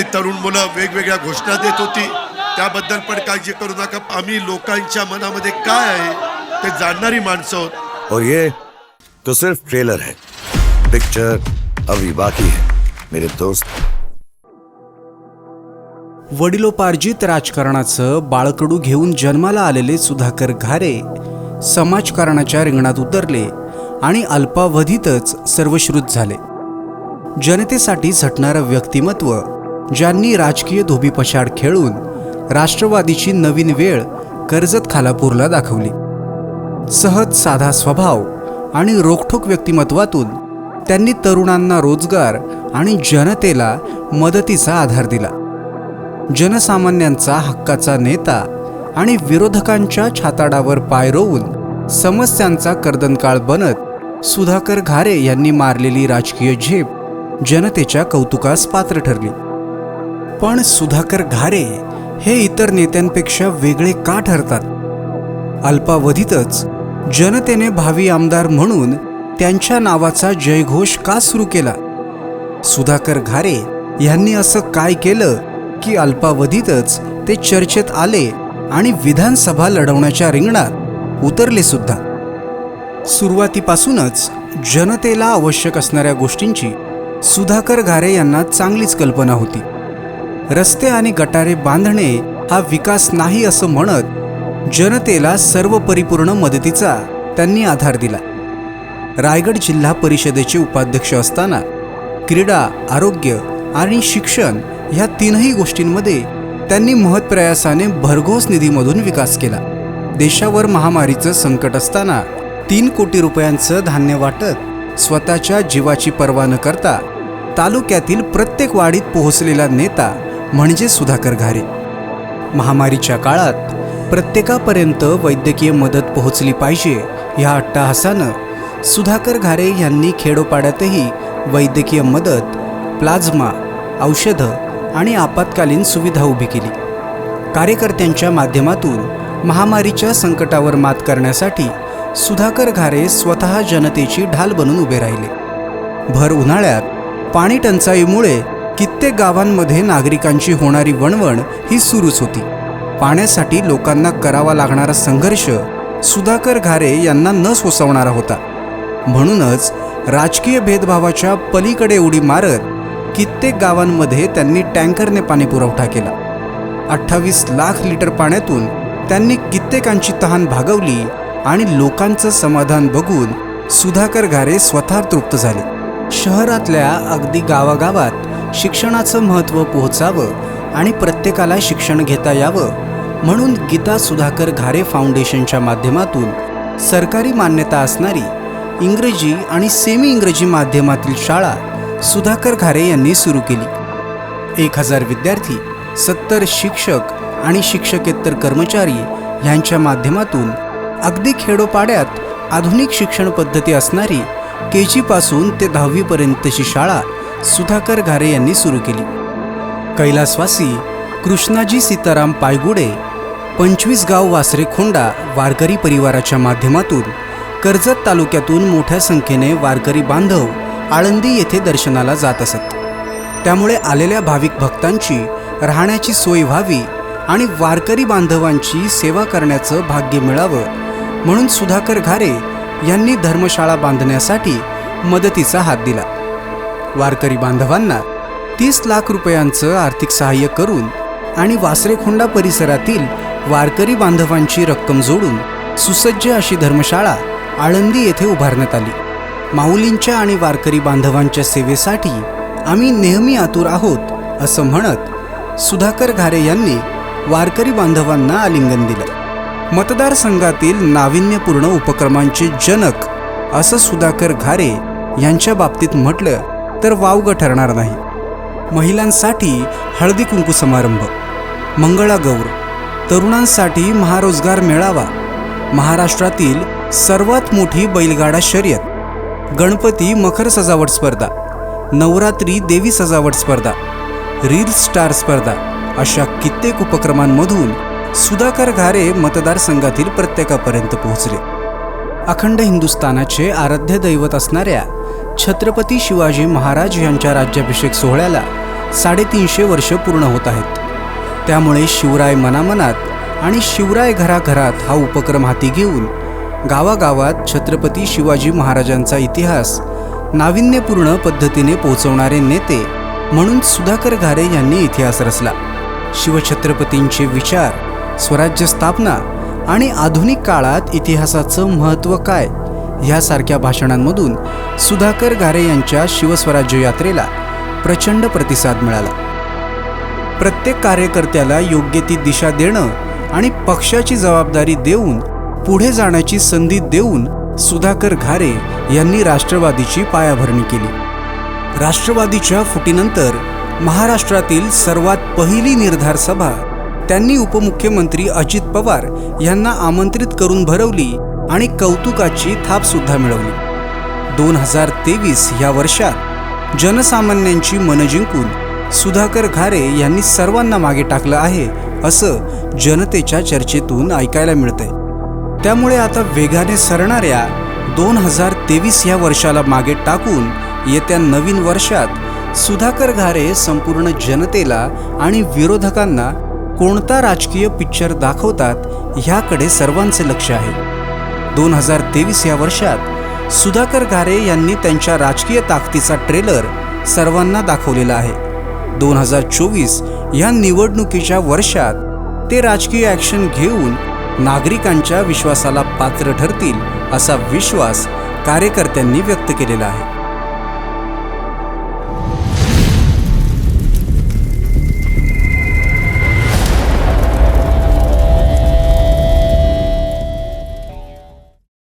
इथली तरुण मुलं वेगवेगळ्या घोषणा देत होती. त्याबद्दल पण काळजी करू नका. आम्ही लोकांच्या मनामध्ये काय आहे ते जाणणारी माणसं आहोत. और ये. तो सिर्फ ट्रेलर है. पिक्चर अभी बाकी है मेरे दोस्त. वडिलोपार्जित राजकारणाचं बाळकडू घेऊन जन्माला आलेले सुधाकर घारे समाजकारणाच्या रिंगणात उतरले आणि अल्पावधीतच सर्वश्रुत झाले. जनतेसाठी झटणारं व्यक्तिमत्व ज्यांनी राजकीय धोबीपछाड खेळून राष्ट्रवादीची नवीन वेळ कर्जत खालापूरला दाखवली. सहज साधा स्वभाव आणि रोखठोक व्यक्तिमत्वातून त्यांनी तरुणांना रोजगार आणि जनतेला मदतीचा आधार दिला. जनसामान्यांचा हक्काचा नेता आणि विरोधकांच्या छाताडावर पाय रोवून समस्यांचा कर्दनकाळ बनत सुधाकर घारे यांनी मारलेली राजकीय झेप जनतेच्या कौतुकास पात्र ठरली. पण सुधाकर घारे हे इतर नेत्यांपेक्षा वेगळे का ठरतात? अल्पावधीतच जनतेने भावी आमदार म्हणून त्यांच्या नावाचा जयघोष का सुरू केला? सुधाकर घारे यांनी असं काय केलं की अल्पावधीतच ते चर्चेत आले आणि विधानसभा लढवण्याच्या रिंगणात उतरले सुद्धा? सुरुवातीपासूनच जनतेला आवश्यक असणाऱ्या गोष्टींची सुधाकर घारे यांना चांगलीच कल्पना होती. रस्ते आणि गटारे बांधणे हा विकास नाही असं म्हणत जनतेला सर्व परिपूर्ण मदतीचा त्यांनी आधार दिला. रायगड जिल्हा परिषदेचे उपाध्यक्ष असताना क्रीडा आरोग्य आणि शिक्षण ह्या तीनही गोष्टींमध्ये त्यांनी महत्प्रयासाने भरघोस निधीमधून विकास केला. देशावर महामारीचं संकट असताना तीन कोटी रुपयांचं धान्य वाटत स्वतःच्या जीवाची पर्वा न करता तालुक्यातील प्रत्येक वाडीत पोहोचलेला नेता म्हणजे सुधाकर घारे. महामारीच्या काळात प्रत्येकापर्यंत वैद्यकीय मदत पोहोचली पाहिजे ह्या अट्टाहासानं सुधाकर घारे यांनी खेडोपाड्यातही वैद्यकीय मदत प्लाझ्मा औषधं आणि आपत्कालीन सुविधा उभी केली. कार्यकर्त्यांच्या माध्यमातून महामारीच्या संकटावर मात करण्यासाठी सुधाकर घारे स्वतः जनतेची ढाल बनून उभे राहिले. भर उन्हाळ्यात पाणी टंचाईमुळे कित्येक गावांमध्ये नागरिकांची होणारी वणवण ही सुरूच होती. पाण्यासाठी लोकांना करावा लागणारा संघर्ष सुधाकर घारे यांना न सोसवणारा होता. म्हणूनच राजकीय भेदभावाच्या पलीकडे उडी मारत कित्येक गावांमध्ये त्यांनी टँकरने पाणी पुरवठा केला. अठ्ठावीस लाख लिटर पाण्यातून त्यांनी कित्येकांची तहान भागवली आणि लोकांचं समाधान बघून सुधाकर घारे स्वतः तृप्त झाले. शहरातल्या अगदी गावागावात शिक्षणाचं महत्त्व पोहोचावं आणि प्रत्येकाला शिक्षण घेता यावं म्हणून गीता सुधाकर घारे फाउंडेशनच्या माध्यमातून सरकारी मान्यता असणारी इंग्रजी आणि सेमी इंग्रजी माध्यमातील शाळा सुधाकर घारे यांनी सुरू केली. एक हजार विद्यार्थी सत्तर शिक्षक आणि शिक्षकेतर कर्मचारी यांच्या माध्यमातून अगदी खेडोपाड्यात आधुनिक शिक्षण पद्धती असणारी के जीपासून ते दहावीपर्यंतची शाळा सुधाकर घारे यांनी सुरू केली. कैलासवासी कृष्णाजी सीताराम पायगुडे पंचवीस गाव वासरेखोंडा वारकरी परिवाराच्या माध्यमातून कर्जत तालुक्यातून मोठ्या संख्येने वारकरी बांधव आळंदी येथे दर्शनाला जात असत. त्यामुळे आलेल्या भाविक भक्तांची राहण्याची सोय व्हावी आणि वारकरी बांधवांची सेवा करण्याचं भाग्य मिळावं म्हणून सुधाकर घारे यांनी धर्मशाळा बांधण्यासाठी मदतीचा हात दिला. वारकरी बांधवांना तीस लाख रुपयांचं आर्थिक सहाय्य करून आणि वासरेखोंडा परिसरातील वारकरी बांधवांची रक्कम जोडून सुसज्ज अशी धर्मशाळा आळंदी येथे उभारण्यात आली. माऊलींच्या आणि वारकरी बांधवांच्या सेवेसाठी आम्ही नेहमी आतुर आहोत असं म्हणत सुधाकर घारे यांनी वारकरी बांधवांना आलिंगन दिलं. मतदारसंघातील नाविन्यपूर्ण उपक्रमांचे जनक असं सुधाकर घारे यांच्या बाबतीत म्हटलं तर वावगं ठरणार नाही. महिलांसाठी हळदी कुंकू समारंभ मंगळागौर तरुणांसाठी महारोजगार मेळावा महाराष्ट्रातील सर्वात मोठी बैलगाडा शर्यत गणपती मखर सजावट स्पर्धा नवरात्री देवी सजावट स्पर्धा रील स्टार स्पर्धा अशा कित्येक उपक्रमांमधून सुधाकर घारे मतदारसंघातील प्रत्येकापर्यंत पोहोचले. अखंड हिंदुस्थानाचे आराध्य दैवत असणाऱ्या छत्रपती शिवाजी महाराज यांच्या राज्याभिषेक सोहळ्याला साडेतीनशे वर्ष पूर्ण होत आहेत. त्यामुळे शिवराय मनामनात आणि शिवराय घराघरात हा उपक्रम हाती घेऊन गावागावात छत्रपती शिवाजी महाराजांचा इतिहास नाविन्यपूर्ण पद्धतीने पोहोचवणारे नेते म्हणून सुधाकर घारे यांनी इतिहास रचला. शिवछत्रपतींचे विचार स्वराज्य स्थापना आणि आधुनिक काळात इतिहासाचं महत्त्व काय ह्यासारख्या भाषणांमधून सुधाकर घारे यांच्या शिवस्वराज्य यात्रेला प्रचंड प्रतिसाद मिळाला. प्रत्येक कार्यकर्त्याला योग्य ती दिशा देणं आणि पक्षाची जबाबदारी देऊन पुढे जाण्याची संधी देऊन सुधाकर घारे यांनी राष्ट्रवादीची पायाभरणी केली. राष्ट्रवादीच्या फुटीनंतर महाराष्ट्रातील सर्वात पहिली निर्धार सभा त्यांनी उपमुख्यमंत्री अजित पवार यांना आमंत्रित करून भरवली आणि कौतुकाची थाप सुद्धा मिळवली. दोन हजार तेवीस ह्या वर्षात जनसामान्यांची मनं जिंकून सुधाकर घारे यांनी सर्वांना मागे टाकलं आहे असं जनतेच्या चर्चेतून ऐकायला मिळतंय. त्यामुळे आता वेगाने सरणाऱ्या दोन हजार तेवीस ह्या वर्षाला मागे टाकून येत्या नवीन वर्षात सुधाकर घारे संपूर्ण जनतेला आणि विरोधकांना कोणता राजकीय पिक्चर दाखवतात ह्याकडे सर्वांचे लक्ष आहे. दोन हजार तेवीस या वर्षात सुधाकर घारे यांनी त्यांच्या राजकीय ताकदीचा ट्रेलर सर्वांना दाखवलेला आहे. दोन हजार चोवीस या निवडणुकीच्या वर्षात ते राजकीय ॲक्शन घेऊन नागरिकांच्या विश्वासाला पात्र ठरतील असा विश्वास कार्यकर्त्यांनी व्यक्त केलेला आहे.